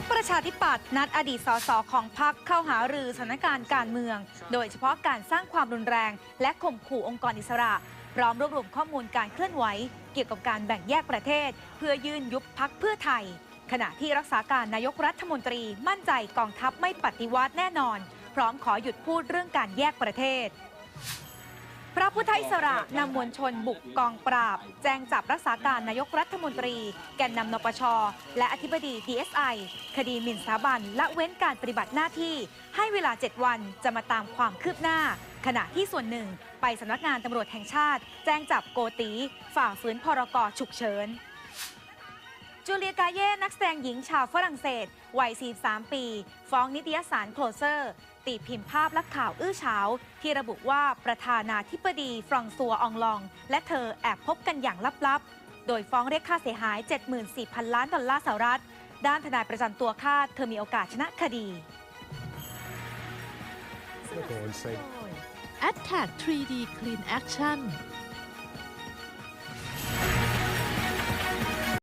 คประชาธิปัตย์นัดอดีตสสของพรรคเข้าหารือสถานการณ์การเมือง โดยเฉพาะการสร้างความรุนแรง และข่มขู่องค์กรอิสระพร้อมรวบรวมข้อมูลการเคลื่อนไหว เกี่ยวกับการแบ่งแยกประเทศ เพื่อยื่นยุบพักเพื่อไทย ขณะที่รักษาการนายกรัฐมนตรีมั่นใจกองทัพไม่ปฏิวัติแน่นอน พร้อมขอหยุดพูดเรื่องการแยกประเทศ พระพุทธอิสระนำมวลชนบุกกองปราบ แจ้งจับรักษาการนายกรัฐมนตรี แกนนำนปช และอธิบดี DSI คดีหมิ่นสถาบันละเว้นการปฏิบัติหน้าที่ ให้เวลา 7 วันจะมาตามความคืบหน้า ขณะที่ส่วนหนึ่ง ไปสำนักงานตำรวจแห่งชาติ แจ้งจับโกตี ฝ่าฝืนพรกฉุกเฉิน จูเลียกาเย่นักแสดงหญิงชาวฝรั่งเศส วัย 43 ปี ฟ้องนิตยสารโคลเซอร์ ตีพิมพ์ภาพและข่าวอื้อเฉาที่ระบุว่าประธานาธิบดีฟรองซัวอองลอง และเธอแอบพบกันอย่างลับๆ โดยฟ้องเรียกค่าเสียหาย 74,000 ล้านดอลลาร์สหรัฐ ด้านทนายประจำตัวคาดเธอมีโอกาสชนะคดี Attack 3D Clean Action